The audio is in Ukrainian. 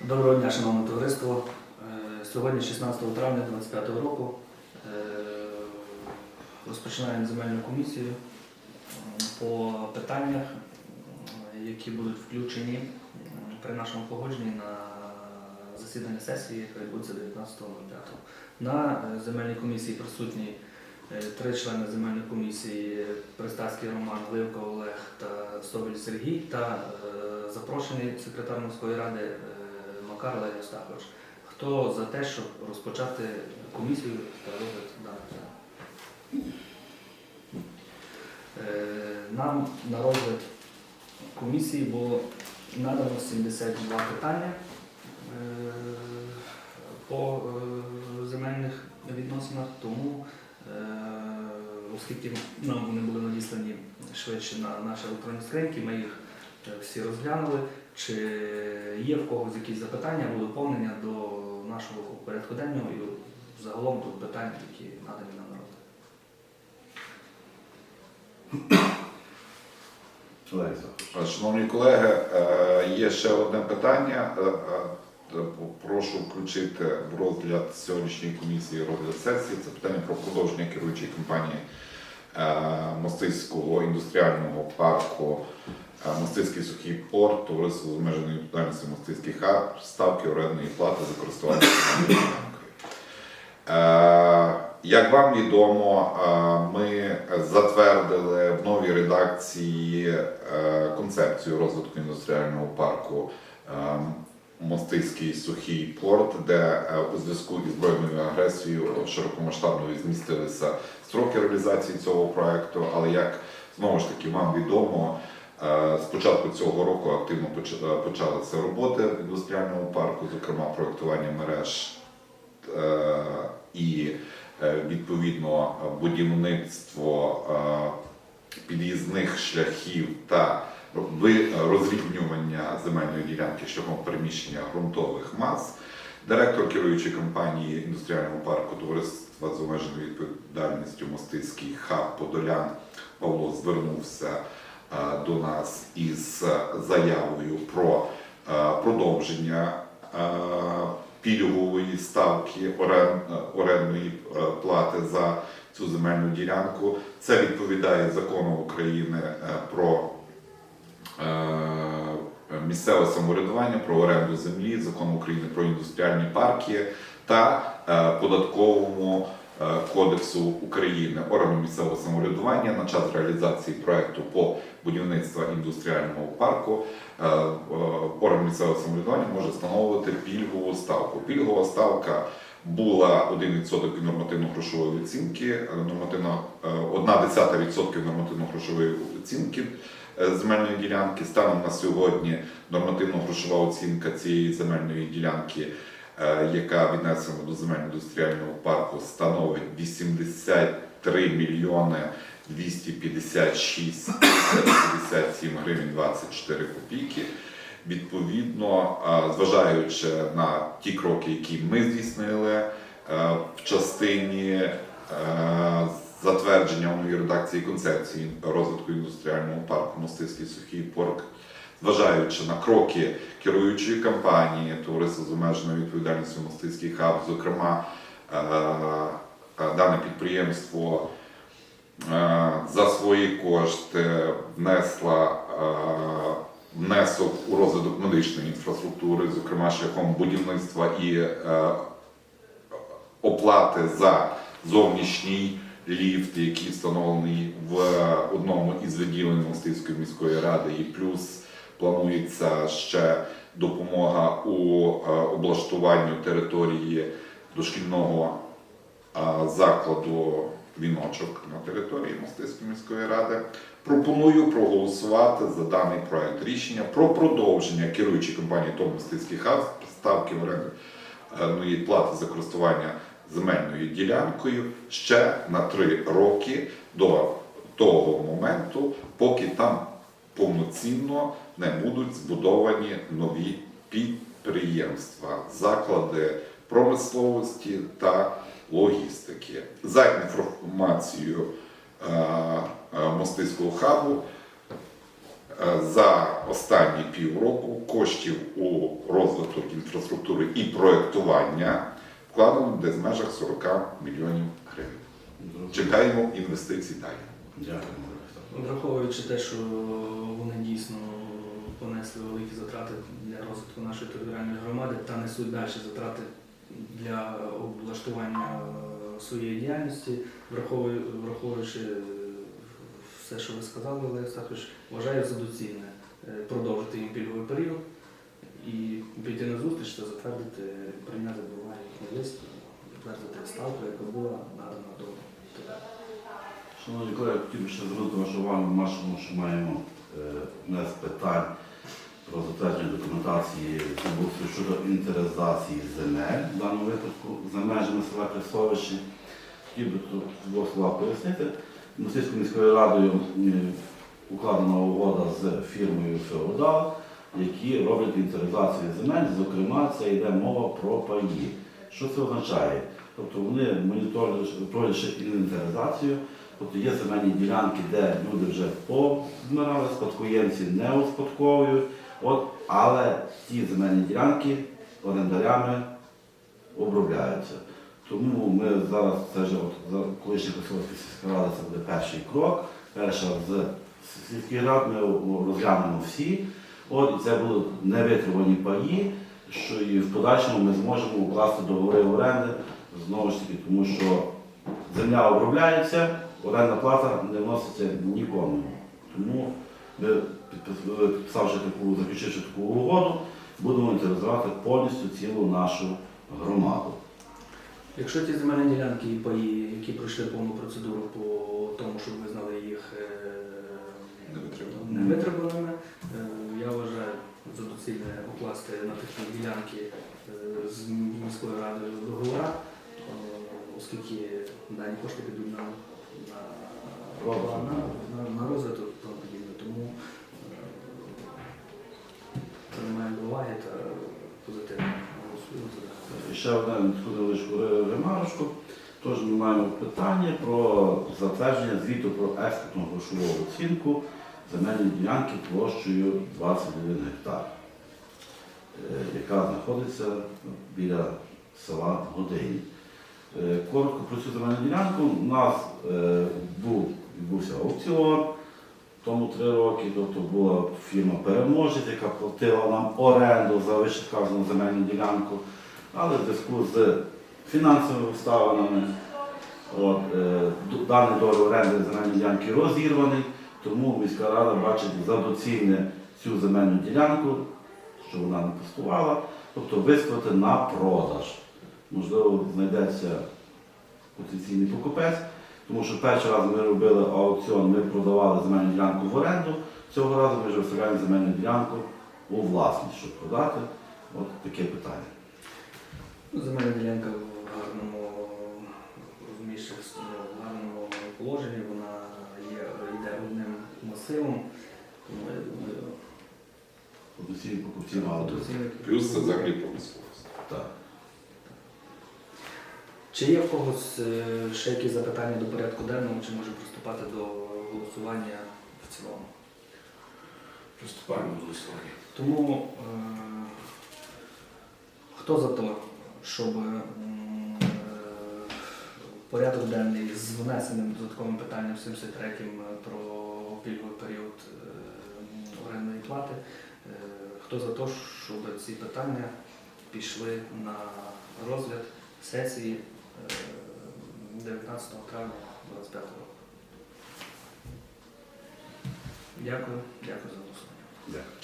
Доброго дня, шановне товариство. Е, Сьогодні, 16 травня 2025 року, е, розпочинаємо земельну комісію по питаннях, які будуть включені при нашому погодженні на засідання сесії, яка відбудеться 19.05. На е, земельній комісії присутні е, три члени земельної комісії Пристацький Роман, Гливка Олег та Соболь Сергій та е, запрошений секретар міської ради е, Макар Олег Остапович. Хто за те, щоб розпочати комісію та розгляд даних питань? Е, Нам на розгляд комісії було надано 72 питання е, по е, земельних відносинах, тому е, оскільки нам вони були надіслані швидше на наші електронні скриньки, ми їх е, всі розглянули. Чи є в когось якісь запитання або доповнення до нашого порядку денного і загалом до питань, які надані нам на розгляд? Олег Ісакович. Шановні колеги, е, є ще одне питання. Е, Прошу включити в розгляд сьогоднішньої комісії розгляд сесії. Це питання про продовження керуючої компанії е, Мостицького індустріального парку е, Мостицький сухий порт, товариство з обмеженою відповідальністю Мостицький хаб, ставки орендної плати за користування. Е, Як вам відомо, ми затвердили в новій редакції концепцію розвитку індустріального парку Мостицький сухий порт, де е, у зв'язку із збройною агресією широкомасштабною змістилися строки реалізації цього проекту. Але як знову ж таки вам відомо, е, з початку цього року активно е, почалися роботи в індустріальному парку, зокрема проектування мереж і відповідно будівництво під'їзних шляхів та розрівнювання земельної ділянки шляхом переміщення ґрунтових мас. Директор керуючої компанії індустріального парку товариства з обмеженою відповідальністю Мостицький хаб Подолян Павло звернувся е, до нас із заявою про е, продовження е, пільгової ставки орен- е, орендної е, плати за цю земельну ділянку. Це відповідає закону України е, про е, місцеве самоврядування, про оренду землі, закону України про індустріальні парки та е, податковому е, кодексу України органу місцевого самоврядування на час реалізації проекту по будівництву індустріального парку е, е, орган місцевого самоврядування може встановити пільгову ставку. Пільгова ставка була 1% нормативно-грошової оцінки, е, нормативно е, 1,1% нормативно-грошової оцінки е, земельної ділянки. Станом на сьогодні нормативно-грошова оцінка цієї земельної ділянки, яка віднесена до земельно-індустріального парку, становить 83 мільйони 256 57 гривень 24 копійки. Відповідно, зважаючи на ті кроки, які ми здійснили е, в частині е, затвердження у новій редакції концепції розвитку індустріального парку Мостицький сухий порт, зважаючи на кроки керуючої компанії, товариства з обмеженою відповідальністю Мостицький хаб, зокрема, е, дане підприємство за свої кошти внесла внесок у розвиток медичної інфраструктури, зокрема шляхом будівництва і е, оплати за зовнішній ліфт, який встановлений в одному із відділень Мостицької міської ради, і плюс планується ще допомога у е, облаштуванню території дошкільного е, закладу віночок на території Мостицької міської ради. Пропоную проголосувати за даний проект рішення про продовження керуючої компанії ТОВ Мостицький хаб ставки орендної плати за користування земельною ділянкою ще на три роки до того моменту, поки там повноцінно не будуть збудовані нові підприємства, заклади промисловості та логістики. За інформацією е, е, Мостицького хабу, Е, За останні півроку коштів у розвиток інфраструктури і проєктування вкладено десь в межах 40 мільйонів гривень. Чекаємо інвестицій далі. Дякую. Враховуючи те, що вони дійсно понесли великі затрати для розвитку нашої територіальної громади та несуть далі затрати для облаштування е, своєї діяльності, враховую- враховуючи е, все, що ви сказали, Олег Сахович, вважаю за доцільне е, продовжити їм пільговий період і піти на зустріч та затвердити, прийняти буває лист, затвердити ставку, яка була надана до ТВ. Шановні колеги, хотів би ще звернути вашу увагу на нашому, що маємо е, не з питань про затвердження документації землеустрою щодо інвентаризації земель, в даному випадку за межами села Кресовище. Хотів би тут двох слова пояснити. Мосійською міською радою укладена угода з фірмою Феодал, які роблять інвентаризацію земель, зокрема, це йде мова про паї. Що це означає? Тобто вони моніторять, проводять інвентаризацію, тобто є земельні ділянки, де люди вже позмирали, спадкоємці не успадковують, от, але ті земельні ділянки орендарями обробляються. Тому ми зараз, це вже от, колишня Косовська сільська рада, це буде перший крок. Перша з сільських рад ми розглянемо всі. От, і це будуть невитримані паї, що і в подальшому ми зможемо укласти договори оренди знову ж таки, тому що земля обробляється, орендна плата не вноситься нікому. Тому ми, підписавши таку, заключивши таку угоду, будемо інтересувати повністю цілу нашу громаду. Якщо ті земельні ділянки і паї, які пройшли повну процедуру по тому, щоб визнали їх е, невитриманими, е, я вважаю за доцільне укласти на такі ділянки е, з міською радою договора, оскільки дані кошти підуть на, на, на розвиток ще одне таку невеличку ремарочку. Тож ми маємо питання про затвердження звіту про експортну грошову оцінку земельної ділянки площею 21 гектар, е, яка знаходиться біля села Годині. Е, Коротко про цю земельну ділянку. У нас е, був, відбувся аукціон, тому три роки, тобто була фірма переможець, яка платила нам оренду за вищевказану земельну ділянку. Але в зв'язку з фінансовими обставинами е, даний договір оренди земельної ділянки розірваний, тому міська рада бачить за доцільне цю земельну ділянку, щоб вона не пустувала, тобто виставити на продаж. Можливо, знайдеться потенційний покупець, тому що перший раз ми робили аукціон, ми продавали земельну ділянку в оренду, цього разу ми вже виставляємо земельну ділянку у власність, щоб продати. От таке питання. Земельна ділянка в гарному розумієш, в гарному положенні, вона є, йде одним масивом. Тому я думаю, Потенційні покупці мали бути. Плюс це землі промисловості. Так. Чи є в когось е, ще якісь запитання до порядку денного, чи може приступати до голосування в цілому? Приступаємо до голосування. Тому е, хто за те, щоб е, порядок денний з внесеним додатковим питанням 73 про пільговий період е, орендної плати, е, хто за те, щоб ці питання пішли на розгляд сесії е, 19 травня 25 року? Дякую, дякую за голосування.